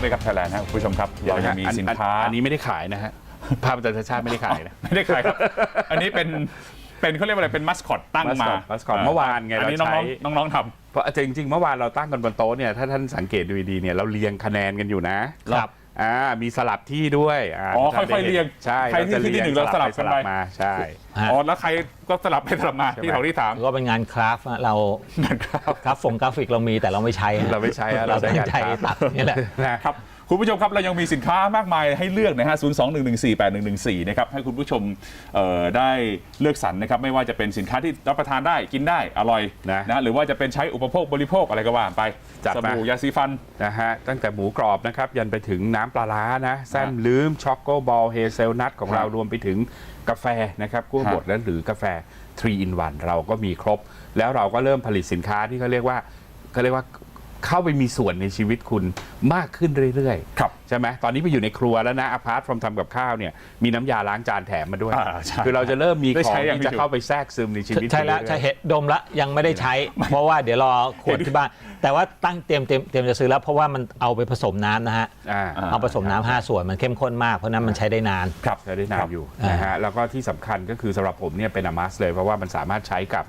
เวกับไทยแลนด์ครับคุณผู้ชมครับเรายังมีสินค้าอันนี้ไม่ได้ขายนะฮะภาพอาจารย์ชาติชาติไม่ได้ขายนะไม่ได้ขายครับ อันนี้เป็นเป็นเขาเรียกว่าอะไรเป็นมัสคอตตั้งมา mascot mascot เมื่อวานไงอันนี้เราใช้น้องๆน้องๆทเพราะจริงๆเมื่อวานเราตั้งกันบนโต๊ะเนี่ยถ้าท่านสังเกตดูดีๆเนี่ยเราเรียงคะแนนกันอยู่นะครับ อ่ามีสลับที่ด้วยาอ๋อท่านได้ค่อยๆเรียงใช่ใครที่เาจะที่หนึ่งเราสลับไปกันไป มาใช่ ฮะำอ๋อแล้วใครก็สลับไปสลับมาใช่ไหมที่แถวที่สาม ก็เป็นงานคราฟต์อะเรานะครับกราฟฝงกราฟิกเรามีแต่เราไม่ใช้ฮะเราไม่ใช้อะเราใช้ตั้งงานใจครับตัดนี่แหละ นะครับ คุณผู้ชมครับ เรายังมีสินค้ามากมายให้เลือกนะฮะ 0 2 1 1 4 8 1 1 4 นะครับ ให้คุณผู้ชมเอ่อได้เลือกสรรนะครับ ไม่ว่าจะเป็นสินค้าที่รับประทานได้กินได้อร่อยนะนะหรือว่าจะเป็นใช้อุปโภคบริโภคอะไรก็ว่าไปจัดสมา บู่ยาสีฟัน นะฮะตั้งแต่หมูกรอบนะครับ ยันไปถึงน้ำปลาร้านะแซมลืมช็อกโกบอลเฮเซลนัทของเราครับรวมไปถึงกาแฟนะครับกู้ครับบดและหรือกาแฟ 3 in 1 เราก็มีครบ แล้วเราก็เริ่มผลิตสินค้าที่เขาเรียกว่าเขาเรียกว่า เข้าไปมีส่วนในชีวิตคุณมากขึ้นเรื่อยๆ ครับ ใช่ไหมตอนนี้ไปอยู่ในครัวแล้วนะ apart from ทำกับข้าวเนี่ยมีน้ำยาล้างจานแถมมาด้วย อ่าใช่คือเราจะเริ่มมีได้ของใช้อย่างที่จะที่ถูกเข้าไปแทรกซึมในชีวิตใช่แล้วคุณใช่เรื่อยๆเห็ดดมละยังไม่ได้ใช้ เพราะว่าเดี๋ยวรอขวดที่บ้าน แต่ว่าตั้งเตรียมเตรียมเตรียมจะซื้อแล้วเพราะว่ามันเอาไปผสมน้ำนะฮะอ่าเอาผสมน้ำห้าส่วนมันเข้มข้นมากเพราะนั้นมันใช้ได้นาน ครับใช้ได้นาครันบอยู่อ่านนะฮะแล้วก็ที่สำคัญก็คือสำหรับผมเนี่ยเป็นอมัสเลย เพราะว่ามันสามารถใช้กับ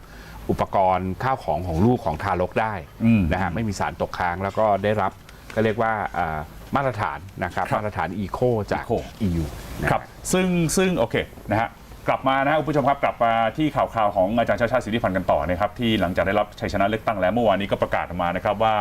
อุปกรณ์ข้าวของของลูกของทารกได้อืม นะฮะไม่มีสารตกค้างแล้วก็ได้รับก็เรียกว่าอ่า มาตรฐานนะครับครับมาตรฐานอีโคจาก Eco EU นะครับซึ่งซึ่งโอเคนะฮะกลับมานะฮะคุณผู้ชมครับกลับมาที่ข่าวข่าวของอาจารย์ชาติชาติสิทธิพันธ์กันต่อนะครับที่หลังจากได้รับชัยชนะเลือกตั้งแล้วเมื่อวานนี้ก็ประกาศออกมานะครับว่า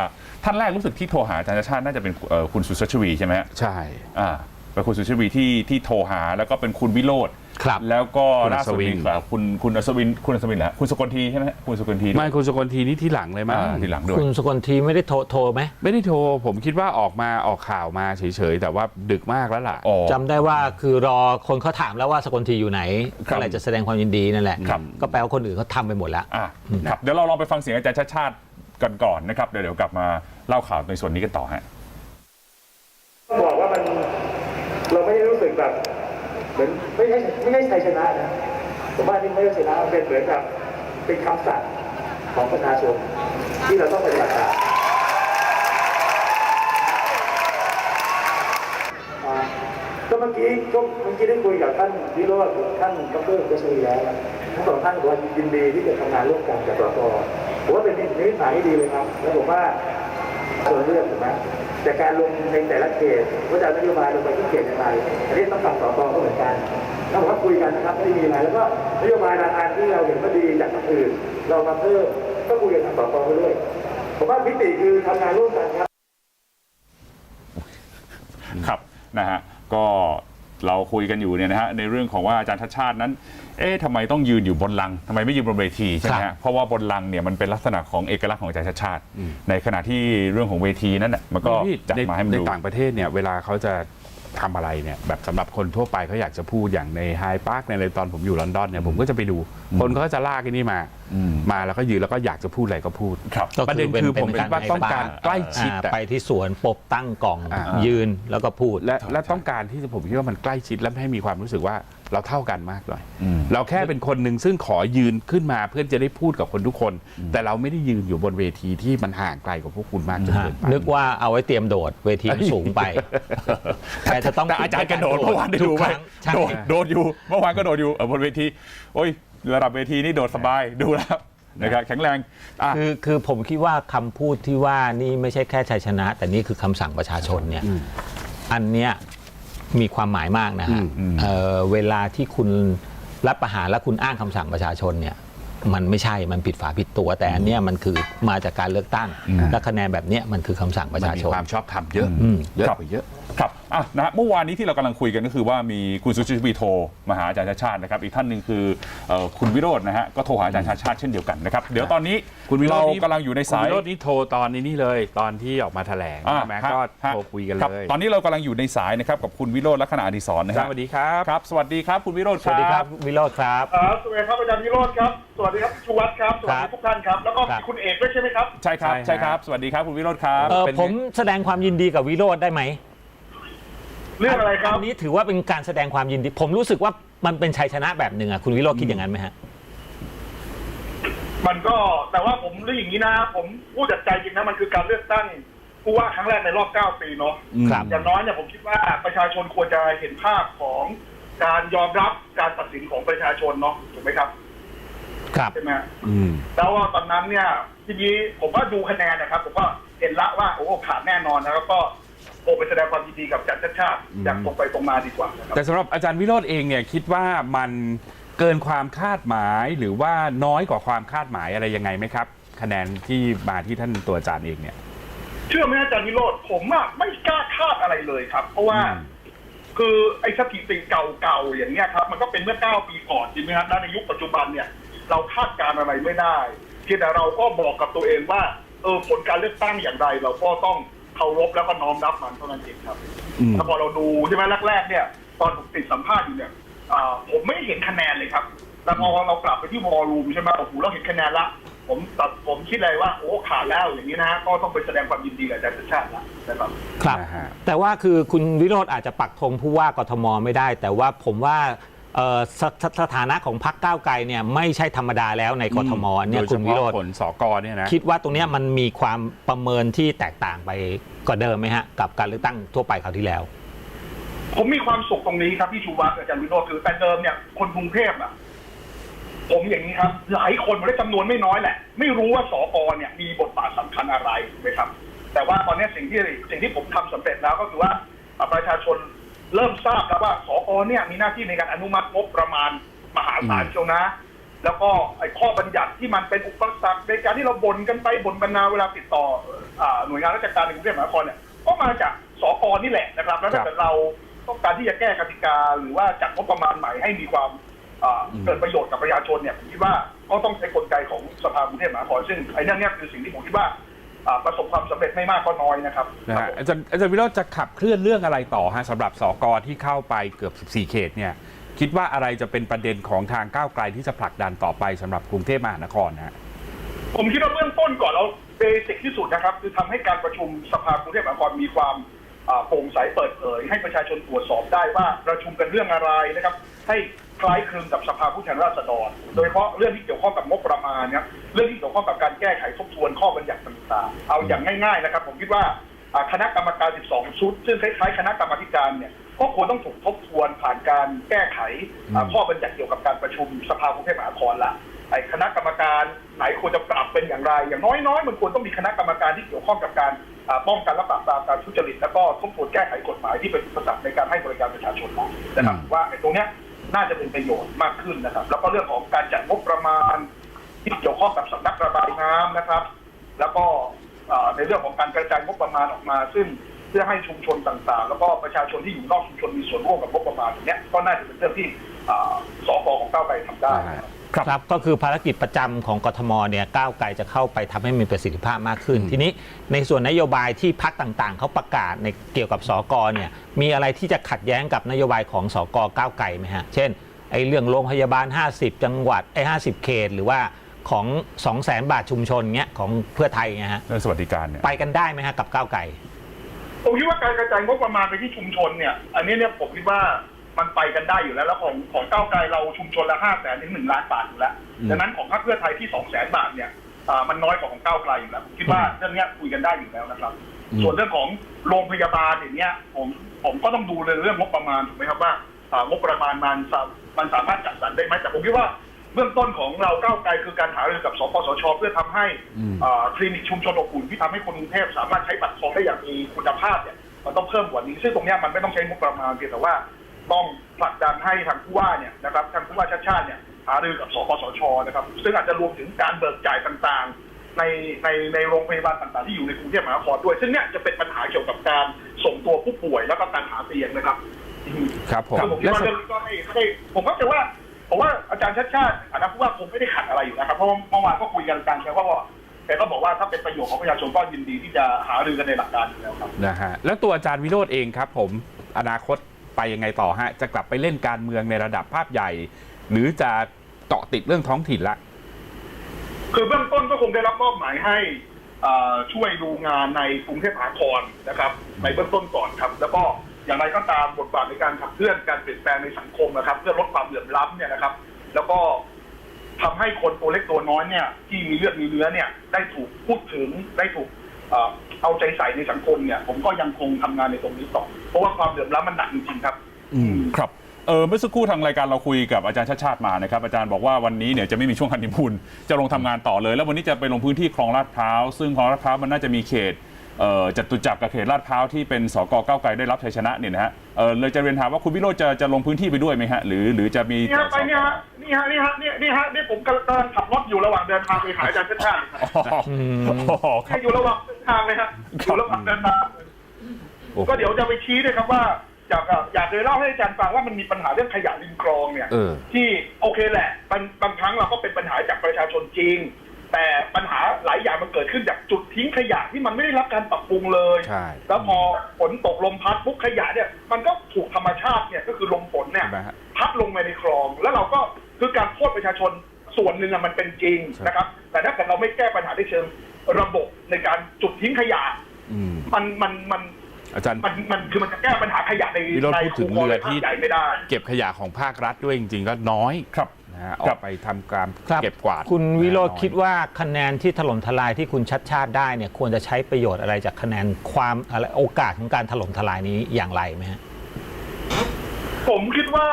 ท่านแรกรู้สึกที่โทรหาอาจารย์ชาติชาติน่าจะเป็นเอ่อคุณสุชาติชวีใช่ไหมฮะใช่ อ่า เป็นคุณสุชาติชวีที่ที่โทรหา แล้วก็เป็นคุณวิโรธครับ แล้วก็คุณล่าสุดอัศวิน นี่ครับคุณคุณอัศวินคุณอัศวินแหละคุณสกลทีใช่ไหมฮะคุณสกลทีด้วยไม่คุณสกลทีนี่ที่หลังเลยมั้งอ่าทีหลังด้วย คุณสกลทีไม่ได้โทรโทรไหมไม่ได้โทร ผมคิดว่าออกมาออกข่าวมาเฉยๆ แต่ว่าดึกมากแล้วล่ะ อ๋อ จำได้ว่าคือรอคนเขาถามแล้วว่าสกลทีอยู่ไหนครับก็เลยจะแสดงความยินดีนั่นแหละ ครับ ก็แปลว่าคนอื่นเขาทำไปหมดแล้ว อะครับเดี๋ยวเราลองไปฟังเสียงอาจารย์ชาติชาติกันก่อนนะครับเดี๋ยวเดี๋ยวกลับมาเล่าข่าวในส่วนนี้กันต่อฮะ ต้องบอกว่ามัน เราไม่ได้รู้สึกแบบเหมือนไม่ใช่ไม่ใช่ชัยชนะนะผมว่านี่ไม่ใช่ชนะเป็นเหมือนกับเป็นคำสั่งของประชาชนที่เราต้องปฏิบัติตามก็เมื่อกี้ก็เมื่อกี้ได้คุยกับท่านวิโรจน์ท่านดรเกษรีแล้วทั้งสองท่านบอกว่ายินดีที่จะทำงานร่วมกันกับสกผมว่าเป็นนิสัยที่ดีเลยครับ แล้วผมว่าส่วเรื่องถูกไหม แต่การลงในแต่ละเขตว่าจะนโยบายลงไปที่เขตอย่างไรอันนี้ต้องฟังสกก็เหมือนกันแล้วผมว่าคุยกันนะครับไม่มีอะไรแล้วก็นโยบายบางอันที่เราเห็นว่าดีจากคนอื่น เรามาเพิ่มก็คุยกันทางสกไปด้วยผมว่าพิติคือทำงานร่วมกันครับ ครับนะฮะก็ เราคุยกันอยู่เนี่ยนะฮะในเรื่องของว่าอาจารย์ชัดชาตินั้น เอ๊ะทำไมต้องยืนอยู่บนลังทำไมไม่ยืนบนเวทีใช่ไหมครัฮะบเพราะว่าบนลังเนี่ยมันเป็นลักษณะของเอกลักษณ์ของอาจารย์ชัดชาติ ในขณะที่เรื่องของเวทีนั้นน่ะมันก็พี่จัดในมาให้มันในดู ต่างประเทศเนี่ยเวลาเขาจะ ทำอะไรเนี่ยแบบสำหรับคนทั่วไปเขาอยากจะพูดอย่างในไฮพาร์คในอะไรตอนผมอยู่ลอนดอนเนี่ยผมก็จะไปดู คนเขาก็จะลากไอ้นี่มาอืมมาแล้วก็ยืนแล้วก็อยากจะพูดอะไรก็พูดครับก็ประเด็นคือผมคิดว่าต้องการใกล้ชิดอ่าอะไปที่สวนปบตั้งกล่องอ่ายืนแล้วก็พูดและและต้องการที่จะผมคิดว่ามันใกล้ชิดและให้มีความรู้สึกว่า เราเท่ากันมากหน่อยอืมเราแค่เป็นคนหนึ่งซึ่งขอยืนขึ้นมาเพื่อจะได้พูดกับคนทุกคน แต่เราไม่ได้ยืนอยู่บนเวทีที่มันห่างไกลกับพวกคุณมากจนฮะเกินไปนึกว่าเอาไว้เตรียมโดดเวทีมันสูงไปแต่จะต้องแต่อาจารย์กระโดดเมื่อวานได้ทุดูกไหมครั้งใช่โดดโดดอยู่เมื่อวานก็โดดอยู่เออบนเวที โอ้ย ระดับเวทีนี่โดดสบายดูแล้วนะครับแข็งแรงอะคือคือผมคิดว่าคำพูดที่ว่านี่ไม่ใช่แค่ชัยชนะ แต่นี่คือคำสั่งประชาชนเนี่ยอันเนี้ย มีความหมายมากนะฮะอืมเอ่อเวลาที่คุณรับประหารและคุณอ้างคำสั่งประชาชนเนี่ยมันไม่ใช่มันผิดฝาผิดตัว แต่อันเนี้ยมันคือมาจากการเลือกตั้ง และคะแนนแบบเนี้ยมันคือคำสั่งประมันชามีชน ความชอบธรรมเยอะอืมเยอะครับไปเยอะ ครับอะนะฮะเมื่อวานนี้ที่เรากำลังคุยกันก็คือว่ามีคุณสุชิตวีโทรมาหาอาจารย์ชาติชาตินะครับอีกท่านหนึ่งคือเอ่อคุณวิโรจน์นะฮะก็โทรหาอาจารย์ชาติชาติเช่นเดียวกันนะครับเดี๋ยวตอนนี้คุณวิโรเราจน์นี่กำลังอยู่ในสาย คุณวิโรจน์นี่โทรตอนนี้นี่เลย ตอนที่ออกมาแถลงอ่าใช่ไหมฮะก็ฮะโทรคุยกันครับเลยตอนนี้เรากำลังอยู่ในสายนะครับกับคุณวิโรจน์ลักษณะอดิศรนะสฮะวัสดีครับ ครับ สวัสดีครับคุณวิโรจน์สวัสดีครับวิโรธครับ ครับสวัสดีครับอาจารย์วิโรจน์ครับ สวัสดีครับชูวัฒน์ครับ สวัสครัดีบทุกท่านครับ แล้วก็ครัมีบ คุณเอกด้วยใช่ไหมครับ ใช่ครับใช่ฮะใช่ครับสวัสดีครับคุณวิโรจน์ครับเออเป็นไงผมแสดงความยินดีกับวิโรธได้ไหม เรื่องอะไรครับ อันนี้ถือว่าเป็นการแสดงความยินดี ผมรู้สึกว่ามันเป็นชัยชนะแบบหนึ่งอะคุณวิโรธคิดอย่างนั้นไหมฮะ มันก็แต่ว่าผมเรื่องอย่างนี้นะ ผมพูดจากใจจริงนะมันคือการเลือกตั้งผู้ว่าครั้งแรกในรอบ 9 ปีเนาะครับ อย่างน้อยเนี่ยผมคิดว่าประชาชนควรจะเห็นภาพของการยอมรับการตัดสินของประชาชนเนาะถูกไหมครับครับใช่ไหมอืม แล้วว่าตอนนั้นเนี่ย ทีนี้ผมว่าดูคะแนนนะครับ ผมก็เห็นละว่าโอ้โหขาดแน่นอนนะครับก็ โอไปแสดงความยินดีกับจัดชาติชาติอืมอย่างตรงไปตรงมาดีกว่านะครับ แต่สำหรับอาจารย์วิโรธเองเนี่ยคิดว่ามันเกินความคาดหมายหรือว่าน้อยกว่าความคาดหมายอะไรยังไงไหมครับ คะแนนที่มาที่ท่านตัวอาจารย์เองเนี่ย เชื่อไหมอาจารย์วิโรธผมอะไม่กล้าคาดอะไรเลยครับ เพราะว่า อืม คือไอ้สถิติเก่าๆอย่างเงี้ยครับ มันก็เป็นเมื่อ 9 ปีก่อนจริงไหมครับแล้วในยุคปัจจุบันเนี่ย เราคาดการณ์อะไรไม่ได้เพียงแต่เราก็บอกกับตัวเองว่า เออผลการเลือกตั้งอย่างไร เราก็ต้อง เคารพแล้วก็น้อมรับมันเท่านั้นเองครับอืมถ้าพอเราดูใช่ไหมแรกๆเนี่ยตอนผมติดสัมภาษณ์อยู่เนี่ยอ่าผมไม่เห็นคะแนนเลยครับแต่พอเรากลับไปที่วอลลุ่มใช่ไหมโอ้โหเราเห็นคะแนนละ ผมตัดผมคิดเลยว่าโอ้ขาดแล้วอย่างนี้นะฮะก็ต้องไปแสดงความยินดีกับอาจารย์ชาติชาติละนะครับครับนะฮะแต่ว่าคือคุณวิโรธอาจจะปักธงผู้ว่ากทมไม่ได้ แต่ว่าผมว่าเอ่อ สสสถานะของพรรคก้าวไกลเนี่ยไม่ใช่ธรรมดาแล้วในกทมเนี่ยโดยเฉคุณวิพาะโรธผลสกเนี่ยนะคิดว่าตรงเนี้ยมันมีความประเมินที่แตกต่างไปกว่าเดิมไหมฮะ กับการเลือกตั้งทั่วไปคราวที่แล้ว ผมมีความสุขตรงนี้ครับพี่ชูวัฒน์อาจารย์วิโรจน์คือแต่เดิมเนี่ยคนกรุงเทพอะผมอย่างนี้ครับหลายคนและจำนวนไม่น้อยแหละ ไม่รู้ว่าสอกเนี่ย มีบทบาทสำคัญอะไรถูกไหมครับ แต่ว่าตอนนี้สิ่งที่สิ่งที่ผมทำสำเร็จแล้วก็คือว่าอ่าประชาชน เริ่มทราบแล้วว่าสอกเนี่ยมีหน้าที่ในการอนุมัติงบประมาณมหาศาลอืมเชียวนะ แล้วก็ไอ้ข้อบัญญัติที่มันเป็นอุปสรรคในการที่เราบ่นกันไปบ่นกันมาเวลาติดต่ออ่าหน่วยงานราชการในกรุงเทพมหานครเนี่ยก็มาจากสอกนี่แหละนะครับ แล้วถ้าเกิดเราต้องการที่จะแก้กติกา หรือว่าจัดงบประมาณใหม่ให้มีความอ่าอืมเกิดประโยชน์กับประชาชนเนี่ยผมคิดว่าก็ต้องใช้กลไกของสภากรุงเทพมหานครซึ่งไอ้นั่นเนี่ยคือสิ่งที่ผมคิดว่า อ่าประสบความสำเร็จไม่มากก็น้อยนะครับนะครับฮะผม อาจารย์อาจารย์วิโรจน์จะขับเคลื่อนเรื่องอะไรต่อฮะสำหรับสกที่เข้าไปเกือบ 14 เขตเนี่ยคิดว่าอะไรจะเป็นประเด็นของทางก้าวไกลที่จะผลักดันต่อไปสำหรับกรุงเทพมหานครฮะ ผมคิดว่าเบื้องต้นก่อนเราเบสิกที่สุดนะครับ คือทำให้การประชุมสภากรุงเทพมหานครมีความอ่าโปร่งใสเปิดเผย ให้ประชาชนตรวจสอบได้ว่าประชุมกันเรื่องอะไรนะครับ ให้ คล้ายคลึงกับสภาผู้แทนราษฎร โดยเฉพาะเรื่องที่เกี่ยวข้องกับงบประมาณเนี่ยเรื่องที่เกี่ยวข้องกับการแก้ไขทบทวนข้อบัญญัติต่างๆเอาอย่างง่ายๆนะครับ ผมคิดว่าอ่าคณะกรรมการ 12 ชุด ซึ่งคล้ายๆ คณะกรรมาธิการเนี่ยก็ควรต้องถูกทบทวนผ่านการแก้ไขอ่าข้อบัญญัติเกี่ยวกับการประชุมสภากรุงเทพมหานครละไอ้คณะกรรมการไหนควรจะปรับเป็นอย่างไร อย่างน้อยๆ มันควรต้องมีคณะกรรมการที่เกี่ยวข้องกับการอ่าป้องกันและปราบปรามการทุจริตแล้วก็ทบทวนแก้ไขกฎหมายที่เป็นอุปสรรคในการให้บริการประชาชนนะครับอืมว่าไอ้ตรงเนี้ย น่าจะเป็นประโยชน์มากขึ้นนะครับ แล้วก็เรื่องของการจัดงบประมาณที่เกี่ยวข้องกับสำนักระบายน้ำนะครับ แล้วก็ในเรื่องของการกระจายงบประมาณออกมา ซึ่งเพื่อให้ชุมชนต่างๆ แล้วก็ประชาชนที่อยู่นอกชุมชนมีส่วนร่วมกับงบประมาณตรงนี้ก็น่าจะเป็นเรื่องที่สอสกของก้าไปทำได้ ครับครับครับก็คือภารกิจประจำของกทมเนี่ยก้าวไกลจะเข้าไปทำให้มีประสิทธิภาพมากขึ้นอืมทีนี้ในส่วนนโยบายที่พักต่างๆ เขาประกาศในเกี่ยวกับสกเนี่ยมีอะไรที่จะขัดแย้งกับนโยบายของสกก้าวไกลไหมฮะเช่นไอ้เรื่องโรงพยาบาล 50 จังหวัดไอ้50 เขต หรือว่าของ 2 0 0 0 0 0บาทชุมชนเงี้ยของเพื่อไทยเงี้ยฮะเรื่องสวัสดิการเนี่ยไปกันได้ไหมฮะกับก้าวไกลผมคิดว่าการกระจายงบประมาณไปที่ชุมชนเนี่ยอันนี้เนี่ยผมคิดว่า มันไปกันได้อยู่แล้ว แล้วของของก้าวไกลเราชุมชนละห้าแสนถึงหนึ่งล้านบาทอยู่แล้วอืมดังนั้นของพรรคเพื่อไทยที่สองแสนบาทเนี่ยอ่ามันน้อยกว่าของก้าวไกลอยู่แล้วผมคิดว่าเรื่องเนี้ยคุยกันได้อยู่แล้วนะครับ ส่วนเรื่องของโรงพยาบาลอย่างเนี้ยผมผมก็ต้องดูเลยเรื่องงบประมาณถูกไหมครับว่าอ่างบประมาณมันสามันสามารถจัดสรรได้ไหมแต่ผมคิดว่าเบื้องต้นของเราก้าวไกลคือการหารือกับสปสช เพื่อทำให้อืมอ่าคลินิกชุมชนอบอุ่นที่ทำให้คนกรุงเทพสามารถใช้บัตรทองได้อย่างมีคุณภาพเนี่ยมันต้องเพิ่มกว่านี้ซึ่งตรงเนี้ยมันไม่ต้องใช้งบประมาณเพียงแต่ว่า ต้องผลักดันให้ทางผู้ว่าเนี่ยนะครับทางผู้ว่าชาติชาติเนี่ยหารือกับสปสชนะครับ ซึ่งอาจจะรวมถึงการเบิกจ่ายต่างๆ ในในในโรงพยาบาลต่างๆที่อยู่ในกรุงเทพมหานครด้วย ซึ่งเนี่ยจะเป็นปัญหาเกี่ยวกับการส่งตัวผู้ป่วยแล้วก็การหาเตียงนะครับครับผมคือผมคิดและว่าสเรื่องนี้ก็ให้ให้ผมก็จะว่าผมว่าอาจารย์ชาติชาติฐานะผู้ว่าคงไม่ได้ขัดอะไรอยู่นะครับเพราะว่าเมื่อวานก็คุยกันการแค่ว่าแกก็บอกว่าถ้าเป็นประโยชน์ของประชาชนก็ยินดีที่จะหารือกันในหลักการอยู่แล้วครับนะฮะแล้วตัวอาจารย์วิโรธเองครับ ผมอนาคต ไปยังไงต่อฮะ จะกลับไปเล่นการเมืองในระดับภาพใหญ่ หรือจะเกาะติดเรื่องท้องถิ่นละ คือเบื้องต้นก็คงได้รับมอบหมายให้เอ่อช่วยดูงานในกรุงเทพมหานครนะครับ ในเบื้องต้นก่อนครับ แล้วก็อย่างไรก็ตามบทบาทในการขับเคลื่อนการเปลี่ยนแปลงในสังคมนะครับ เพื่อลดความเหลื่อมล้ำเนี่ยนะครับ แล้วก็ทำให้คนตัวเล็กตัวน้อยเนี่ยที่มีเลือดมีเนื้อเนี่ยได้ถูกพูดถึงได้ถูก เอาใจใส่ในสังคมเนี่ยผมก็ยังคงทำงานในตรงนี้ต่อ เพราะว่าความเดือดร้อนมันหนักจริงๆครับครับเออเมื่อสักครู่ทางรายการเราคุยกับอาจารย์ชาติชาติมานะครับอาจารย์บอกว่าวันนี้เนี่ยจะไม่มีช่วงคันนีมูนจะลงทำงานต่อเลย แล้ววันนี้จะไปลงพื้นที่คลองลาดพร้าวซึ่งคลองลาดพร้าวมันน่าจะมีเขต เอ่อจตุจักรกับเขตลาดพร้าวที่เป็นสกก้าวไกลได้รับชัยชนะเนี่ยนะฮะเออเลยจะเรียนถามว่าคุณวิโรจน์จะจะลงพื้นที่ไปด้วยไหมฮะหรือหรือจะมีนี่ฮะไปเนี่ยฮะนี่ฮะนี่ฮะนี่นี่ฮะนี่ผมกำลังขับรถอยู่ระหว่างเดินทางไปหาอาจารย์ชาติชาติครับอ๋ออ๋อครับอยู่ระหว่างเดินทางเลยฮะอยู่ระหว่างเดินทางโอ้โห ก็เดี๋ยวจะไปชี้ด้วยครับว่าอยากอยากจะเล่าให้อาจารย์ฟังว่ามันมีปัญหาเรื่องขยะริมคลองเนี่ย เออ ที่โอเคแหละบางบางครั้งเราก็เป็นปัญหาจากประชาชนจริง แต่ปัญหาหลายอย่างมันเกิดขึ้นจากจุดทิ้งขยะที่มันไม่ได้รับการปรับปรุงเลย ใช่ แล้วพอฝนตกลมพัดปุ๊บขยะเนี่ย มันก็ถูกธรรมชาติเนี่ยก็คือลมฝนเนี่ย ใช่ไหมฮะพัดลงไปในคลอง แล้วเราก็คือการโทษประชาชนส่วนหนึ่งอะมันเป็นจริงใช่ นะครับ แต่ถ้าเกิดเราไม่แก้ปัญหาในเชิงระบบในการจุดทิ้งขยะ อืมมันมันมันอาจารย์ มันมันคือมันจะแก้ปัญหาขยะในวิโรจน์ในพูดถึงคูคลเรือที่ ใหญ่ไม่ได้ เก็บขยะของภาครัฐด้วยจริง ๆ ก็น้อย ครับ นะฮะอครัอบกไปทำการครับเก็บกวาดคุณวิโรธน้อยคิดว่าคะแนนที่ถล่มทลายที่คุณชัดชาติได้เนี่ยควรจะใช้ประโยชน์อะไรจากคะแนนความอะไรโอกาสของการถล่มทลายนี้อย่างไรไหมฮะ ผมคิดว่า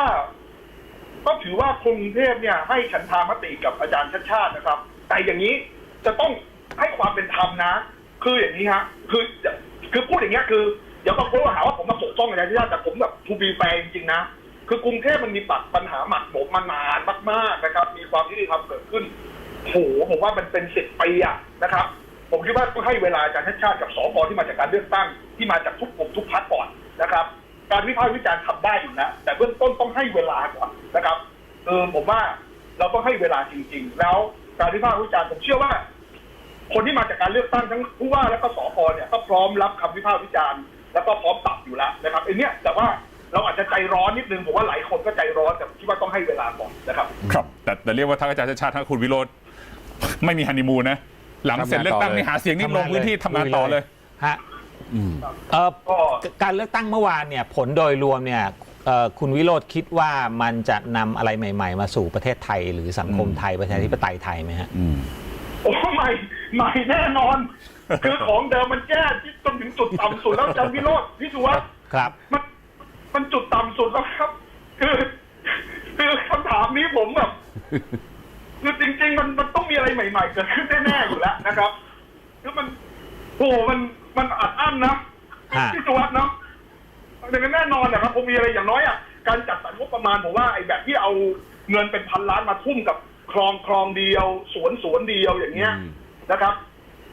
ก็ถือว่ากรุงเทพเนี่ย ให้ฉันทามติกับอาจารย์ชาติชาตินะครับ แต่อย่างนี้จะต้องให้ความเป็นธรรมนะ คืออย่างนี้ฮะ คือคือพูดอย่างเงี้ยคือเดี๋ยวบางคนก็หาว่าผมมาปกป้องอาจารย์ชาติชาติแต่ผมแบบทูบีแฟจริงๆนะ คือกรุงเทพมันมีปัดปัญหาหมักหมมมานานมาก ๆนะครับ มีความยุติธรรมเกิดขึ้นโหผมว่ามันเป็นสิบปีอะนะครับ ผมคิดว่าต้องให้เวลาอารชาติชาติกับสอกที่มาจากการเลือกตั้งที่มาจากทุกกลุ่มทุกพรรคก่อนนะครับ การวิพากษ์วิจารณ์ทำได้อยู่นะแต่เบื้องต้นต้องให้เวลาก่อนนะครับเออผมว่าเราต้องให้เวลาจริง ๆ แล้วการวิพากษ์วิจารณ์ผมเชื่อว่า คนที่มาจากการเลือกตั้งทั้งผู้ว่าและก็สอกเนี่ยก็พร้อมรับคำวิพากษ์วิจารณ์แล้วก็พร้อมปรับอยู่แล้วนะครับไอ้เนี้ยแต่ว่า เราอาจจะใจร้อนนิดนึงผมว่าหลายคนก็ใจร้อนแต่ผมคิดว่าต้องให้เวลาก่อนนะครับ ครับ แต่แต่เรียกว่าทั้งอาจารย์ชาติชาติทั้งคุณวิโรจน์ไม่มีฮันนีมูนนะ หลังเสร็จเลือกตั้งนี่หาเสียงนี่ลงพื้นที่ทำงานต่อเลยฮะอืมเอ่อก็การเลือกตั้งเมื่อวานเนี่ยผลโดยรวมเนี่ยเอ่อคุณวิโรธคิดว่ามันจะนำอะไรใหม่ ๆ มาสู่ประเทศไทย หรือสังคมไทยประชาธิปไตยไทยไหมฮะอืมโอ้ใหม่ใหม่แน่นอน คือของเดิมมันแก้ที่จนถึงจุดต่ำสุดแล้วอาจารย์วิโรจน์พี่สุวัสด์ครับมัน มันจุดต่ำสุดแล้วครับ คือ คือคำถามนี้ผมแบบคือจริง ๆ มันมันต้องมีอะไรใหม่ ๆ เกิดขึ้นแน่ๆอยู่แล้วนะครับคือมันโอ้มันมันอัดอั้นนะฮะพี่สุวัสด์เนาะแต่แน่นอนนะครับ ผมมีอะไรอย่างน้อยอะการจัดสรรงบประมาณผมว่าไอ้แบบที่เอาเงินเป็นพันล้านมาทุ่มกับคลองคลองเดียว สวนสวนเดียวอย่างเงี้ยอืม นะครับ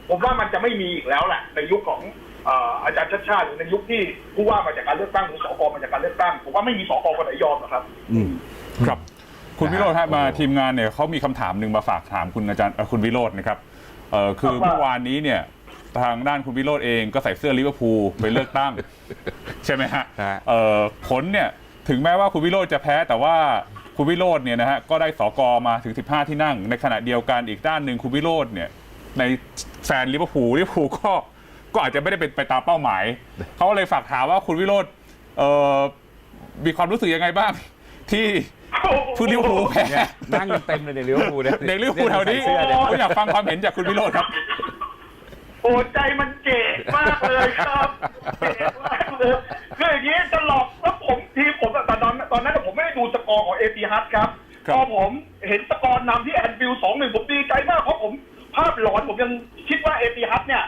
ผมว่ามันจะไม่มีอีกแล้วแหละในยุคของเอ่ออาจารย์ชาติชาติหรือในยุคที่ผู้ว่ามาจากการเลือกตั้งหรือสกมาจากการเลือกตั้งผมว่าไม่มีสกคนไหนยอมหรอกครับอืมครับ คุณวิโรจน์ฮะโอ้มาทีมงานเนี่ยเขามีคำถามหนึ่งมาฝากถามคุณอาจารย์เอ่อคุณวิโรจน์นะครับเอ่อคือครับว่าเมื่อวานนี้เนี่ยทางด้านคุณวิโรจน์เองก็ใส่เสื้อลิเวอร์พูลไปเลือกตั้ง ใช่ไหมฮะฮะเอ่อผลเนี่ยถึงแม้ว่าคุณวิโรจน์จะแพ้แต่ว่าคุณวิโรจน์เนี่ยนะฮะก็ได้สกมาถึง 15 ที่นั่ง ในขณะเดียวกันอีกด้านหนึ่งคุณวิโรจน์เนี่ยในแฟนลิเวอร์พูลลิเวอร์พูลก็ ก็อาจจะไม่ได้เป็นไปตามเป้าหมาย เขาเลยฝากถามว่าคุณวิโรจน์เอ่อมีความรู้สึกยังไงบ้าง ที่ผู้ลิเวอร์พูลแพ้เนี่ยนั่งกันเต็มเลยในลิเวอร์พูลเนี่ยเด็กลิเวอร์พูลแถวนี้ใส่เสื้อเนี่ยผมอยากฟังความเห็นจากคุณวิโรจน์ครับ โอ้ใจมันเจ็บมากเลยครับเจ็บมากเลยคืออย่างนี้จะหลอกแล้วผมทีมผมอะตอนนั้นตอนนั้นผมไม่ได้ดูสกอร์ของเอตีฮัทครับครับ พอผมเห็นสกอร์นำที่แอนฟิลสองหนึ่งผมดีใจมากเพราะผมภาพหลอนผมยังคิดว่าเอตีฮัทเนี่ย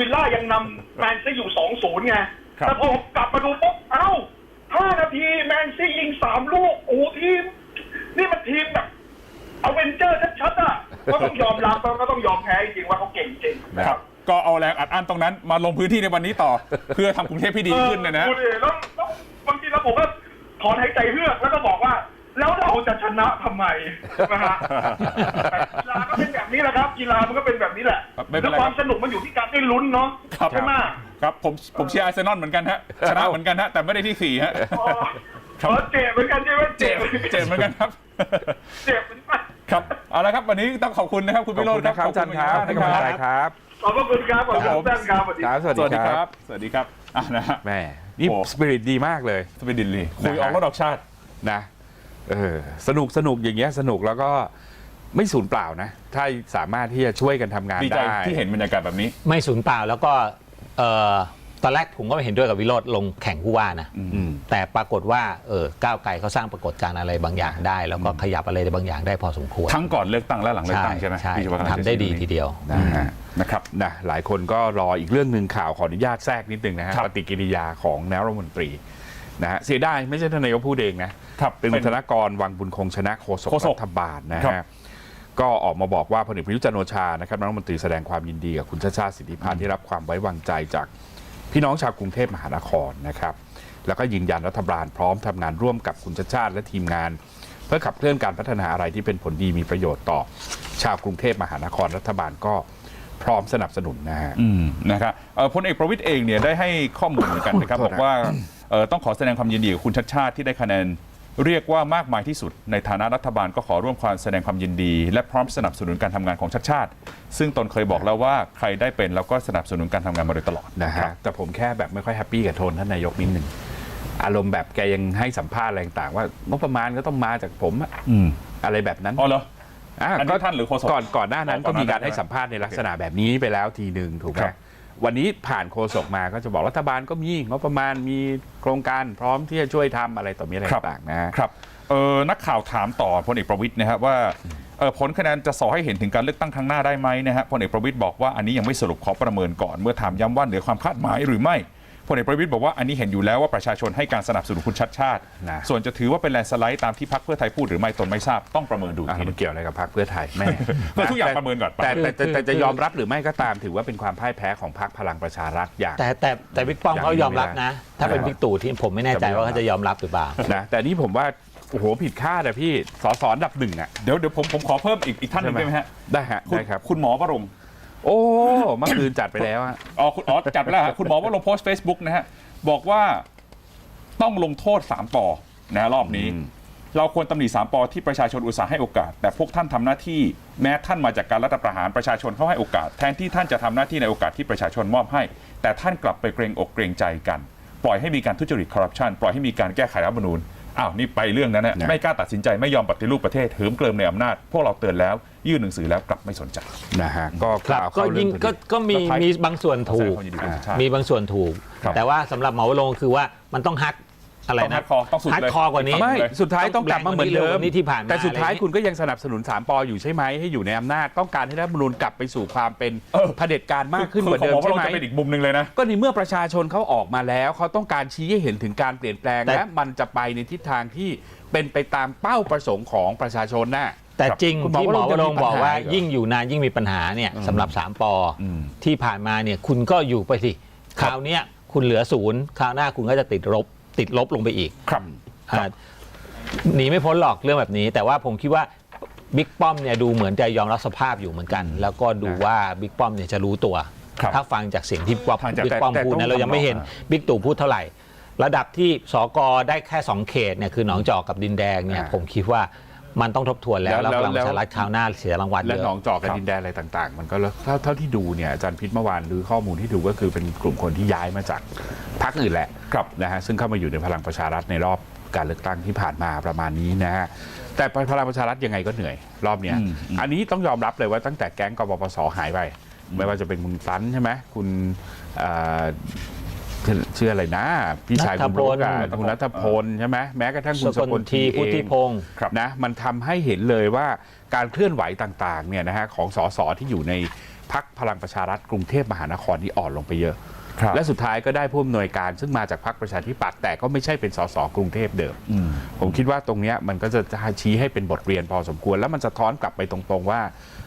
วิลล่ายังนำแมนซีอยู่สองศูนย์ไง ครับ แต่พอผมกลับมาดูปุ๊บเอ้าห้านาทีแมนซียิงสามลูกโอ้ทีม นี่มันทีมแบบเอาเวนเจอร์ชัดๆอะ ก็ต้องยอมรับก็ต้องยอมแพ้จริงๆว่าเขาเก่งจริงนะคครัรับบก็เอาแรงอัดอั้นตรงนั้นมาลงพื้นที่ในวันนี้ต่อ เพื่อทำกรุงเทพที่ดีขึ้นเนยนะดูดิแล้วแล้วบางทีแล้วผมก็ถอนหายใจเฮือกแล้วก็บอกว่า แล้วเราจะชนะทำไมนะฮะแต่กีฬาก็เป็นแบบนี้แหละครับ กีฬามันก็เป็นแบบนี้แหละไม่เป็นไร แล้วความสนุกมันอยู่ที่การได้ลุ้นเนาะครับใช่ไหมครับผมผมเชียร์อาร์เซนอลเหมือนกันฮะชนะเหมือนกันฮะแต่ไม่ได้ที่สี่ฮะอ๋อเออเจ็บเหมือนกันใช่ไหมเจ็บเจ็บเหมือนกันครับ เจ็บเหมือนกันครับเอาละครับวันนี้ต้องขอบคุณนะครับคุณขอบวิโรจคุณน์ครันะบครับอาจารย์ครับให้กำลังใจครับขอบพระคุณครับขอบครับคุณท่านครับสวัสดีครับสวัสสวัสดีดีคครัรับ บสวัสดีครับอะนะฮะแม่นี่โอ้ สปิริตดีมากเลยสวีดินลีคุยนะฮะออกรถออกชาติ นะ เออสนุกสนุกอย่างเงี้ยสนุกแล้วก็ไม่สูญเปล่านะ ถ้าสามารถที่จะช่วยกันทำงานดีใจได้ ที่เห็นบรรยากาศแบบนี้ ไม่สูญเปล่าแล้วก็เอ่อตอนแรกผมก็ไม่เห็นด้วยกับวิโรธลงแข่งผู้ว่านะอืมแต่ปรากฏว่าเออก้าวไกลเขาสร้างปรากฏการณ์อะไรบางอย่างได้ แล้วก็ขยับอะไรบางอย่างได้พอสมควรทั้งก่อนเลือกตั้งและหลังเลือกตั้งใช่ไหมใช่พี่ชวกำลังจะทำได้ดีทีเดียว นะฮะนะครับ นะหลายคนก็รออีกเรื่องหนึ่งข่าวขออนุญาตแทรกนิดนึงนะฮะครับ ปฏิกิริยาของนายรัฐมนตรี นะฮะเสียดายไม่ใช่ท่านนายกพูดเองนะ ครับ เป็นเป็คุนณธนกรวังบุญคงชนะโฆษกโฆษกรัฐบาลนะครัฮะบก็ออกมาบอกว่าพลเอกประยุทธ์จันทร์โอชานะครับรัฐมนตรีแสดงความยินดีกับคุณชาติชาติสิทธิพันธ์ที่รับความไว้วางใจจากพี่น้องชาวกรุงเทพมหานครนะครับแล้วก็ยืนยันรัฐบาลพร้อมทำงานร่วมกับคุณชาติชาติและทีมงาน เพื่อขับเคลื่อนการพัฒนาอะไรที่เป็นผลดีมีประโยชน์ต่อ ชาวกรุงเทพมหานครรัฐบาลก็พร้อมสนับสนุนนะฮะ อืมนะครับเอ่อพลเอกประวิตยเองเนี่ยได้ให้ข้อมูลเหมือนกันนะครับ โทษบนะอกว่าเอ่อ ต้องขอแสดงความยินดีกับคุณชัดชาติที่ได้คะแนนเรียกว่ามากมายที่สุด ในฐานะรัฐบาลก็ขอร่วมความแสดงความยินดี และพร้อมสนับสนุนการทำงานของชัดชาติ ซึ่งตนเคยบอกแล้วว่าใครได้เป็นแล้วก็สนับสนุนการทำงานมาโดยตลอดนะครัฮะบแต่ผมแค่แบบไม่ค่อยแฮปปี้กับโทนท่านนายกนิดหนึ่งอารมณ์แบบแกยังให้สัมภาษณ์อะไรต่างๆว่างบประมาณก็ต้องมาจากผมอะอืมอะไรแบบนั้นอ๋อเหรออะอันนี้ท่านหรือโฆษกก่อนก่อนหน้านั้นอ๋อก่ก็อนหน้ามีการนั้นให้สัมภาษณ์ในลักษณะแบบนี้ไปแล้วทีหนึ่งถูกไหมครับ วันนี้ผ่านโฆษกมาก็จะบอกรัฐบาลก็มีงบประมาณมีโครงการพร้อมที่จะช่วยทำอะไรต่อมีอะไรต่างๆนะฮะครับเออนักข่าวถามต่อพลเอกประวิตยนะครับว่าเอ่อผลคะแนนจะสอให้เห็นถึงการเลือกตั้งครั้งหน้าได้ไหมนะฮะพลเอกประวิตยบอกว่าอันนี้ยังไม่สรุปขอประเมินก่อนเมื่อถามย้ำว่าเหนือความคาดหมายหรือไม่ พลเอกประวิตยบอกว่าอันนี้เห็นอยู่แล้วว่าประชาชนให้การสนับสนุนคุณชัดชาติ นะส่วนจะถือว่าเป็นแลนด์สไลด์ตามที่พรรคเพื่อไทยพูดหรือไม่ตนไม่ทราบต้องประเมินดูอะทีมันึนงเกี่ยวอะไรกับพรรคเพื่อไทยแม่ เพื่อทุกอย่างแต่ประเมินก่อน แต่แต่แต่คือแต่จะคือยอมรับหรือไม่ก็ตามถือว่าเป็นความพ่ายแพ้ของพรรคพลังประชารัฐอย่าง แต่แต่แต่บิ๊กป้อมอย่างเขานี้ยอมรับนะ ถ้าเป็นไม่ได้บิ๊กตู่ที่ผมไม่แน่ใจว่าเขาจะยอมรับหรือเปล่า นะแต่นี่ผมว่าโอ้โหผิดคาดอะพี่สอสออันดับหนึ่งอะเดี๋ยวเดี๋ยวผมผมขอเพิ่มอีกอีกท่านหนึ่งได้ไหมฮะได้ฮะคุณได้ครับ คุณหมอวรงค์ โอ้เมื่อคืนจัดไปแล้วอะอ๋อคุณอ๋อจัดไปแล้วฮะคุณหมอวรงค์โพสต์เฟซบุ๊กนะฮะ บอกว่าต้องลงโทษสามปอนะรอบนี้อืมเราควรตำหนิสามปอที่ประชาชนอุตส่าห์ให้โอกาส แต่พวกท่านทำหน้าที่แม้ท่านมาจากการรัฐประหารประชาชนเขาให้โอกาส แทนที่ท่านจะทำหน้าที่ในโอกาสที่ประชาชนมอบให้ แต่ท่านกลับไปเกรงอกเกรงใจกัน ปล่อยให้มีการทุจริตคอร์รัปชันปล่อยให้มีการแก้ไขรัฐธรรมนูญ อ้าวนี่ไปเรื่องนั้นนะนะไม่กล้าตัดสินใจไม่ยอมปฏิรูปประเทศเหิมเกริมในอำนาจ พวกเราเตือนแล้ว ยื่นหนังสือแล้วกลับไม่สนใจนะฮะก็ครับข่าวก็เข้าเรื่ยิ่องงก็ก็มีแล้วท้ายมีบางส่วนถูกแสดงความยินดีกับคุณชาติมีบางส่วนถูกครับแต่ว่าสำหรับหมอวรงค์คือว่ามันต้องฮัด อะไรต้องนะ hardcore ต้องสุดเลยฮัดคอร์กว่านี้ ไม่เลยสุดท้ายต้องกลับมาเหมือนเดิแรงกมว่านี้ที่ผ่านมาแต่สุดท้ายอะไรอย่างนี้ คุณก็ยังสนับสนุนสามปออยู่ใช่ไหมให้อยู่ในอำนาจต้องการให้รัฐธรรมนูญกลับไปสู่ความเป็นเออ เผด็จการมากขึ้นกว่าคือเดิมของใช่หมอวรงไหมค์จะเป็นอีกมุมหนึ่งเลยนะ ก็ในเมื่อประชาชนเขาออกมาแล้ว เขาต้องการชี้ให้เห็นถึงการเปลี่ยนแปลง แต่ และมันจะไปในทิศทางที่เป็นไปตามเป้าประสงค์ของประชาชนน่ะ แต่จริงคุณหมอที่หมอววรรงงค์ค์บอกว่าจะมีปัญหาอีกเหรอยิ่งอยู่นานยิ่งมีปัญหาเนี่ยสำหรับสามปออม ที่ผ่านมาเนี่ยคุณก็อยู่ไปสิคราวเนี้ยคุณเหลือศูนย์คราวหน้าคุณก็จะติดลบ ติดลบลงไปอีกครับอ่าหนีไม่พ้นหรอกเรื่องแบบนี้ แต่ว่าผมคิดว่าบิ๊กป้อมเนี่ยดูเหมือนจะยอมรับสภาพอยู่เหมือนกัน แล้วก็ดูว่าบิ๊กป้อมเนี่ยจะรู้ตัว ครับถ้าฟังจากเสียงที่บิ๊กป้อมฟังจากบิ๊กป้อมแต่พูดแต่นะต้องเรายังไม่เห็นบอกบิ๊กตู่พูดเท่าไหร่ ระดับที่สกได้แค่ 2 เขตเนี่ยคือหนองจอกกับดินแดงเนี่ยอ่าผมคิดว่า มันต้องทบทวนแล้วแล้แล้ววพลังปแล้วระชารัฐคราวหน้าเสียรางวัลและเยหนองอะ จอกกับครับดินแดนอะไรต่าง ๆ มันก็แล้วเท่าเท่าที่ดูเนี่ยอาจารย์พิษเมื่อวานหรือข้อมูลที่ดูก็คือเป็นกลุ่มคนที่ย้ายมาจากพรรคอื่นแหละครับนะฮะซึ่งเข้ามาอยู่ในพลังประชารัฐในรอบการเลือกตั้งที่ผ่านมาประมาณนี้นะฮะแต่พลังประชารัฐยังไงก็เหนื่อยรอบเนี้ยอืมอืมอันนี้ต้องยอมรับเลยว่าตั้งแต่แก๊งกบปสหายไป ไม่ว่าจะเป็นคุณฟันใช่ไหมคุณเอ่อ ชื่อชื่ออะไรนะ พี่ชายคุณโรกอะณัฐพล คุณนัทพลใช่ไหมแม้กระทั่งคุณสสกกลลทีทีพุทธิเองพงศ์ ครับนะมันทำให้เห็นเลยว่าการเคลื่อนไหวต่างๆเนี่ยนะฮะของสสที่อยู่ในพักพลังประชารัฐกรุงเทพมหานครที่อ่อนลงไปเยอะ ครับ และสุดท้ายก็ได้ผู้อำนวยการซึ่งมาจากพรรคประชาธิปัตย์แต่ก็ไม่ใช่เป็นสสกรุงเทพเดิมอืมผมคิดว่าตรงเนี้ยมันก็จะชี้ให้เป็นบทเรียนพอสมควร แล้วมันสะท้อนกลับไปตรงๆว่า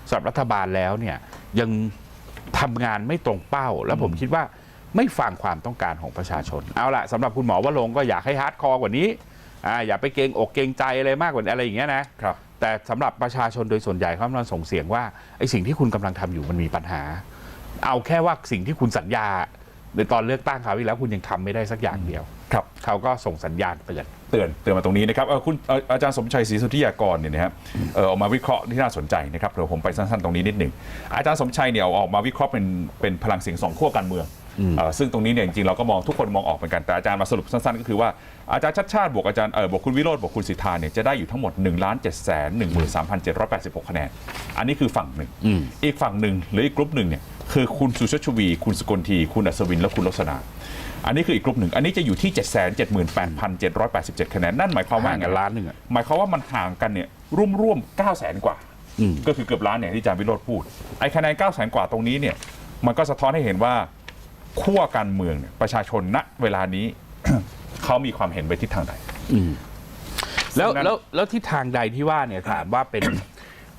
สำหรับรัฐบาลแล้วเนี่ยยังทำงานไม่ตรงเป้า แล้วผมคิดว่า ไม่ฟังความต้องการของประชาชน เอาละสำหรับคุณหมอวรงค์ก็อยากให้ฮาร์ดคอร์กว่านี้อ่าอย่าไปเกรงอกเกรงใจอะไรมากกว่าอะไรอย่างเงี้ยนะครับ แต่สำหรับประชาชนโดยส่วนใหญ่เขากำลังส่งเสียงว่าไอ้สิ่งที่คุณกำลังทำอยู่มันมีปัญหา เอาแค่ว่าสิ่งที่คุณสัญญาในตอนเลือกตั้งคราวที่แล้วคุณยังทำไม่ได้สักอย่างเดียวครับ เขาก็ส่งสัญญาณเตือน เตือนเตือนมาตรงนี้นะครับเอ่อคุณเอ่ออาจารย์สมชัยศรีสุทธิยากรเนี่ยนะครับเอ่อออกมาวิเคราะห์ที่น่าสนใจนะครับเดี๋ยวผมไปสั้นๆตรงนี้นิดหนึ่งอาจารย์สมชัยเนี่ยเอาออกมาวิเคราะห์เป็นเป็นพลังเสียงสองขั้วการเมืองอืมเอ่อ ซึ่งตรงนี้เนี่ยจริงๆเราก็มองทุกคนมองออกเหมือนกันแต่อาจารย์มาสรุปสั้นๆ ก็คือว่าอาจารย์ชัดชาติบวกอาจารย์เออบวกคุณวิโรธบวกคุณสิทธาเนี่ยจะได้อยู่ทั้งหมด1นึ่งล้านเจ็ดแสนหนึ่งหมื่นสามพันเจ็ดร้อยแปดสิบหกคะแนน อันนี้คือฝั่งหนึ่งอืมอีกฝั่งหนึ่งหรืออีกกลุ่มหนึ่งเนี่ยคือคุณสุชาติชวี คุณสกลที คุณอัศวินและคุณลักษณะอันนี้คืออีกกลุ่มหนึ่ง อันนี้จะอยู่ที่ 7 7 8 8 7 8 7คะแนน นั่นหมายความว่าห่างกันล้านหนึ่งอะหมายความว่ามันห่างกันเนี่ยร่วมร่วมๆ9แสนกว่าอืมก็คือเกือบล้านเนี่ยที่อาจารย์วิโรธพูด ไอ้คะแนน9แสนกว่าตรงนี้เนี่ย มันก็สะท้อนให้เห็นว่า ขั้วการเมืองเนี่ยประชาชนณเวลานี้ เขามีความเห็นไปทิศทางใดอืมแล้วซึ่งนั้นแล้วแล้วที่ทางใดที่ว่าเนี่ยถามว่าเป็น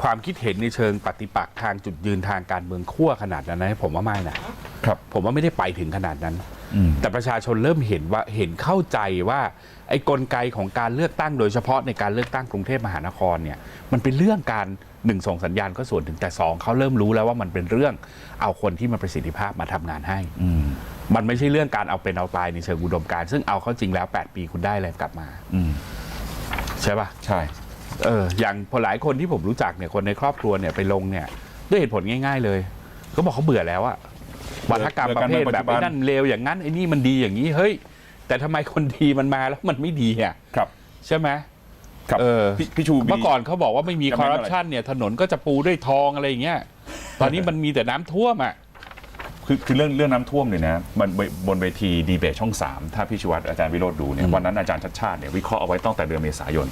ความคิดเห็นในเชิงปฏิปักษ์ทางจุดยืนทางการเมืองขั้วขนาดนั้นนะผมว่าไม่นะครับ ผมว่าไม่ได้ไปถึงขนาดนั้น อืม แต่ประชาชนเริ่มเห็นว่าเห็นเข้าใจว่าไอ้กลไกของการเลือกตั้งโดยเฉพาะในการเลือกตั้งกรุงเทพมหานครเนี่ยมันเป็นเรื่องการ หนึ่งส่งสัญญาณก็ส่วนถึงแต่สองเขาเริ่มรู้แล้วว่ามันเป็นเรื่องเอาคนที่มาประสิทธิภาพมาทำงานให้อืมมันไม่ใช่เรื่องการเอาเป็นเอาตายในเชิงอุดมการณ์ซึ่งเอาเข้าจริงแล้ว 8 ปีคุณได้อะไรกลับมาอืมใช่ปะใช่เอออย่างพอหลายคนที่ผมรู้จักเนี่ยคนในครอบครัวเนี่ยไปลงเนี่ย ด้วยเหตุผลง่าย ๆ เลยเขาบอกเขาเบื่อแล้วอะวัฒกรรมประเภทแบบไอ้นั่นเลวอย่างนั้นไอ้นี่มันดีอย่างนี้เฮ้ยแต่ทำไมคนดีมันมาแล้วมันไม่ดีอะครับ ใช่ไหม ครับเออพี่พี่ชูเมื่อก่อนเขาบอกว่าไม่มีจำคอได้ร์รัปเมื่อไหร่ชันเนี่ยถนนก็จะปูด้วยทองอะไรอย่างเงี้ย ตอนนี้มันมีแต่น้ำท่วมอะ คือคือเรื่องเรื่องน้ำท่วมเนี่ยนะมันบนบนเวทีดีเบตช่อง 3 ถ้าพี่ชวัตอาจารย์วิโรธดูเนี่ยวันนั้นอาจารย์ชัดชาติเนี่ยวิเคราะห์เอาไว้ตั้งแต่เดือนเมษายน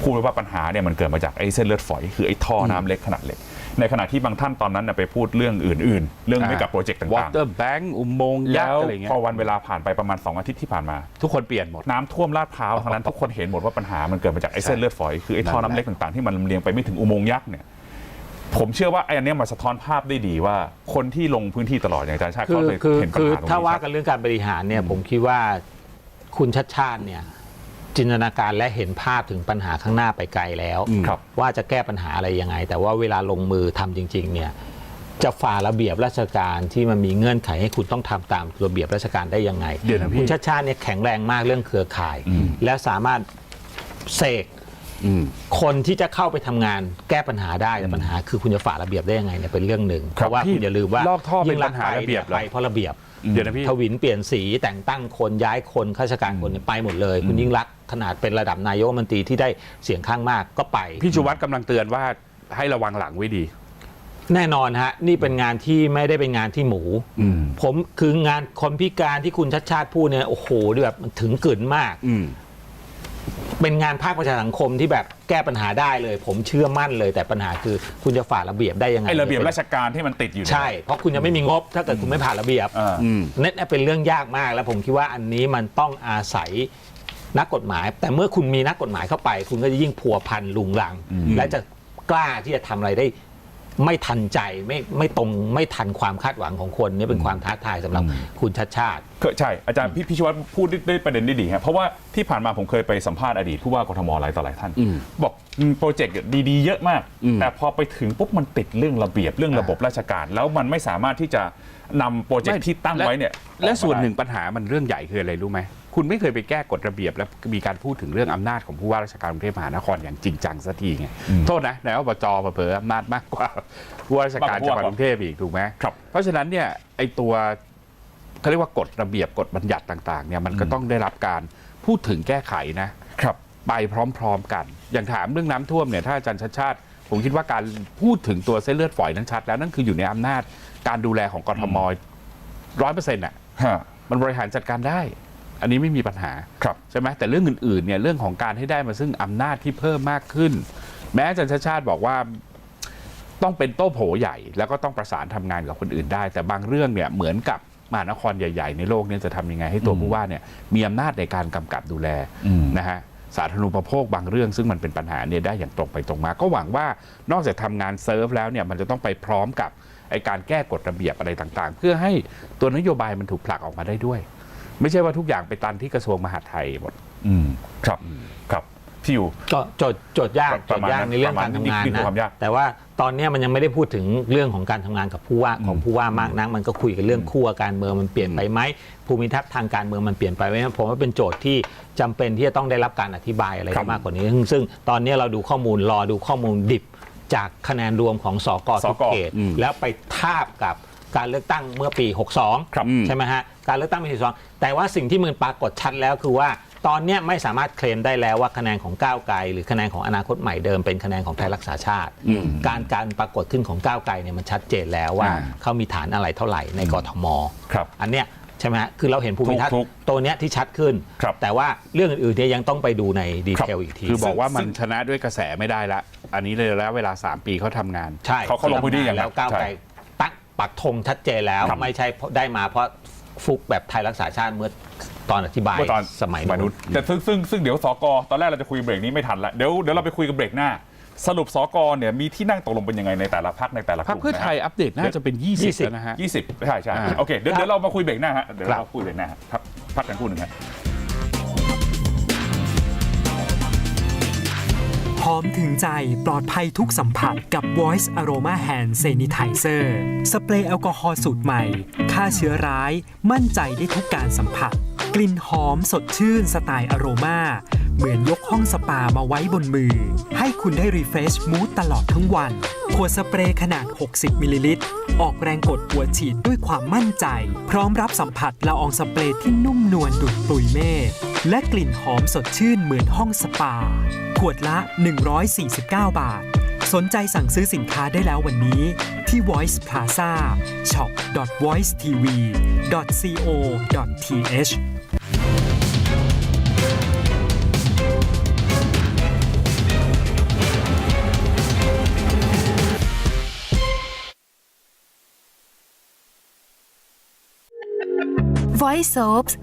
พูดไว้ว่าปัญหาเนี่ยมันเกิดมาจากไอ้เส้นเลือดฝอย คือไอ้ท่อน้ำเล็กขนาดเล็ก ในขณะที่บางท่านตอนนั้นน่ะไปพูดเรื่องอื่น ๆ เรื่องไม่กับโปรเจกต์ต่าง Water Bank อุโมงค์ๆ ยัแล้กษ์วอะไรเงี้ยพอวันเวลาผ่านไปประมาณ 2 อาทิตย์ที่ผ่านมา ทุกคนเปลี่ยนหมด น้ำท่วมลาดพร้าวทั้งนั้นทุกคนเห็นหมดว่าปัญหามันเกิดมาจากไอ้เส้นเลือดฝอยคือไอ้ท่อนั่นแหละน้ำเล็กต่างๆที่มันลำเลียงไปไม่ถึงอุโมงค์ยักษ์เนี่ยผมเชื่อว่าไอ้อันเนี้ยมันสะท้อนภาพได้ดีว่าคนที่ลงพื้นที่ตลอดอย่างอาจารย์ชาติคืก็อเลยคือเห็นปัญคือหาตรงนี้ถ้าว่าชัดกันเรื่องการบริหารเนี่ยผมคิดว่าคุณชัดชาติเนี่ย จินตนาการและเห็นภาพถึงปัญหาข้างหน้าไปไกลแล้วอืมครับ ว่าจะแก้ปัญหาอะไรยังไง แต่ว่าเวลาลงมือทำจริง ๆ เนี่ย จะฝ่าระเบียบราชการที่มันมีเงื่อนไขให้คุณต้องทำตามระเบียบราชการได้ยังไงเดี๋ยวนะพี่ คุณชัดชาติเนี่ยแข็งแรงมากเรื่องเครือข่าย และสามารถเสกอืม คนที่จะเข้าไปทำงานแก้ปัญหาได้แต่ปัญหา คือคุณจะฝ่าระเบียบได้ยังไงเนี่ยเป็นเรื่องหนึ่งเพราะว่าพี่คุณอย่าลืมว่าลอกท่อเป็นยิ่งปัญหาระเบียบเหรอ ไปเพราะระเบียบ เดี๋ยวนะพี่ทวินเปลี่ยนสีแต่งตั้งคนย้ายคนข้าราชการคนเนี่ยไปหมดเลย คุณยิ่งรักษณ์ขนาดเป็นระดับนายกรัฐมนตรีที่ได้เสียงข้างมากก็ไป พี่ชูวัตรกำลังเตือนว่าให้ระวังหลังไว้ดี แน่นอนฮะ นี่เป็นงานที่ไม่ได้เป็นงานที่หมูอืมผมคืองานคนพิการที่คุณชัดชาติพูดเนี่ยโอ้โหแบบมันถึงกึ่นมากอืม เป็นงานภาคประชาสังคมที่แบบแก้ปัญหาได้เลย ผมเชื่อมั่นเลย แต่ปัญหาคือคุณจะฝ่าระเบียบได้ยังไงไอ้ระเบียบราชการที่มันติดอยู่เนี่ยใช่ เพราะคุณจะไม่มีงบถ้าเกิดคุณไม่ผ่านระเบียบอ่าอืมเน็ตเป็นเรื่องยากมาก แล้วผมคิดว่าอันนี้มันต้องอาศัยนักกฎหมาย แต่เมื่อคุณมีนักกฎหมายเข้าไป คุณก็จะยิ่งพัวพันลุงลัง และจะกล้าที่จะทำอะไรได้ ไม่ทันใจไม่ไม่ตรงไม่ทันความคาดหวังของคนนี่เป็นความท้าทายสำหรับคุณชัดชาติก็ใช่อาจารย์พี่พิชวัตรพูดได้ได้ประเด็นได้ดีครับเพราะว่าที่ผ่านมาผมเคยไปสัมภาษณ์อดีตผู้ว่ากทมหลายต่อหลายท่านอืมบอกอืมโปรเจกต์ดีๆ เยอะมากอืมแต่พอไปถึงปุ๊บมันติดเรื่องระเบียบเรื่องระบบราชการ แล้วมันไม่สามารถที่จะนำโปรเจกต์ที่ตั้งไว้เนี่ยและออกมาส่วนหนึ่งได้ปัญหามันเรื่องใหญ่คืออะไรรู้ไหม คุณไม่เคยไปแก้กฎระเบียบ และมีการพูดถึงเรื่องอำนาจของผู้ว่าราชการกรุงเทพมหานครอย่างจริงจังสักทีไงอืมโทษนะนายอบจเผลอๆอำนาจมากกว่าผู้ว่าราชการจังหวัดกรุงเทพอีกถูกไหมครับเพราะฉะนั้นเนี่ยไอตัวเขาเรียกว่ากฎระเบียบกฎบัญญัติต่างๆเนี่ยมันก็ต้องได้รับการพูดถึงแก้ไขนะครับไปพร้อมๆกัน อย่างถามเรื่องน้ำท่วมเนี่ยถ้าอาจารย์ชัดชาติ ผมคิดว่าการพูดถึงตัวเส้นเลือดฝอยนั้นชัด แล้วนั่นคืออยู่ในอำนาจการดูแลของกทมร้อยเปอร์เซ็นต์อะฮะมันบริหารจัดการได้ อันนี้ไม่มีปัญหาครับใช่ไหมแต่เรื่องอื่นๆเนี่ยเรื่องของการให้ได้มาซึ่งอำนาจที่เพิ่มมากขึ้น แม้อาจารย์ชาติชาติบอกว่าต้องเป็นโต้โผใหญ่ แล้วก็ต้องประสานทำงานกับคนอื่นได้ แต่บางเรื่องเนี่ยเหมือนกับมหานครใหญ่ ๆ ในโลกเนี่ยจะทำยังไงให้ตัวอืมผู้ว่าเนี่ยมีอำนาจในการกำกับดูแลอืมนะฮะสาธารณูปโภคบางเรื่องซึ่งมันเป็นปัญหาเนี่ยได้อย่างตรงไปตรงมา ก็หวังว่านอกจากทำงานเซิร์ฟแล้วเนี่ยมันจะต้องไปพร้อมกับไอการแก้กฎระเบียบอะไรต่างๆ เพื่อให้ตัวนโยบายมันถูกผลักออกมาได้ด้วย ไม่ใช่ว่าทุกอย่างไปตันที่กระทรวงมหาดไทยหมดอืมครับครับพี่อยู่ ก็โจทย์โจทย์ยากปโจระทมาณย์ยากนั้นในเรื่องประมาณการทำงานนี่คือนะความยากแต่ว่าตอนเนี้ยมันยังไม่ได้พูดถึงเรื่องของการทำงานกับผู้ว่าของผู้ว่ามากนักมันก็คุยกันเรื่องขั้วการเมืองมันเปลี่ยนไปไหมภูมิทัศน์ทางการเมืองมันเปลี่ยนไปไหมผมว่าเป็นโจทย์ที่จำเป็นที่จะต้องได้รับการอธิบายอะไรครับมากกว่านี้ ซึ่งซึ่งตอนเนี้ยเราดูข้อมูลรอดูข้อมูลดิบจากคะแนนรวมของสกสทุกกเขตอืมแล้วไปทาบกับ การเลือกตั้งเมื่อปี62ครับใช่ไหมฮะ การเลือกตั้งปี62แต่ว่าสิ่งที่มันปรากฏชัดแล้วคือว่า ตอนเนี้ยไม่สามารถเคลมได้แล้วว่าคะแนนของก้าวไกล หรือคะแนนของอนาคตใหม่เดิมเป็นคะแนนของไทยรักษาชาติ การการปรากฏขึ้นของก้าวไกลเนี่ยมันชัดเจนแล้วว่าอ่า เขามีฐานอะไรเท่าไหร่ในกทม ครับ อันเนี้ยใช่ไหมฮะคือเราเห็นภูมิทัศน์ถูกตัวเนี้ยที่ชัดขึ้น ครับแต่ว่าเรื่องอื่นๆเนี่ยยังต้องไปดูในดีเทลอีกที คือบอกว่ามันชนะด้วยกระแสไม่ได้ละ อันนี้เลยแล้วเวลา 3 ปีเขาทำงาน ใช่เขาเขาลงพื้นที่อย่างนั้นแล้วก้าวไกลใช่ตั้ง ปักธงชัดเจนแล้วครับไม่ใช่เพราะได้มาเพราะฟุกแบบไทยรักษาชาติเมื่อตอนอธิบายเมื่อตอนสมัยมนุษย์แต่ซึ่งซึ่งซึ่งเดี๋ยวสกตอนแรกเราจะคุยเบรกนี้ไม่ทันละเดี๋ยวเดี๋ยวเราไปคุยกันเบรกหน้า สรุปสกเนี่ยมีที่นั่งตกลงเป็นยังไงในแต่ละพักในแต่ละกพรรลุ่คมเพื่อไทยอัปเดตน่าจะเป็น 20แล้วนะฮะ ยี่สิบใช่ใช่อ่าโอเคเดี๋ยวเดี๋ยวเรามาคุยเบรกหน้าฮะเดี๋ยวครับเราคุยเบรกหน้าฮะพักพักกันครู่หนึ่งฮะ หอมถึงใจปลอดภัยทุกสัมผัสกับ Voice Aroma Hand Sanitizer สเปรย์แอลกอฮอล์สูตรใหม่ ฆ่าเชื้อร้าย มั่นใจได้ทุกการสัมผัส กลิ่นหอมสดชื่นสไตล์อโรมาเหมือนยกห้องสปามาไว้บนมือ ให้คุณได้รีเฟรชมูดตลอดทั้งวัน ขวดสเปรย์ขนาด 60 มิลลิลิตร ออกแรงกดหัวฉีดด้วยความมั่นใจ พร้อมรับสัมผัสละอองสเปรย์ที่นุ่มนวลดุดปุยเมฆ และกลิ่นหอมสดชื่นเหมือนห้องสปา ขวดละ 149 บาท สนใจสั่งซื้อสินค้าได้แล้ววันนี้ ที่ Voice Plaza shop voice tv co th Voice Soaps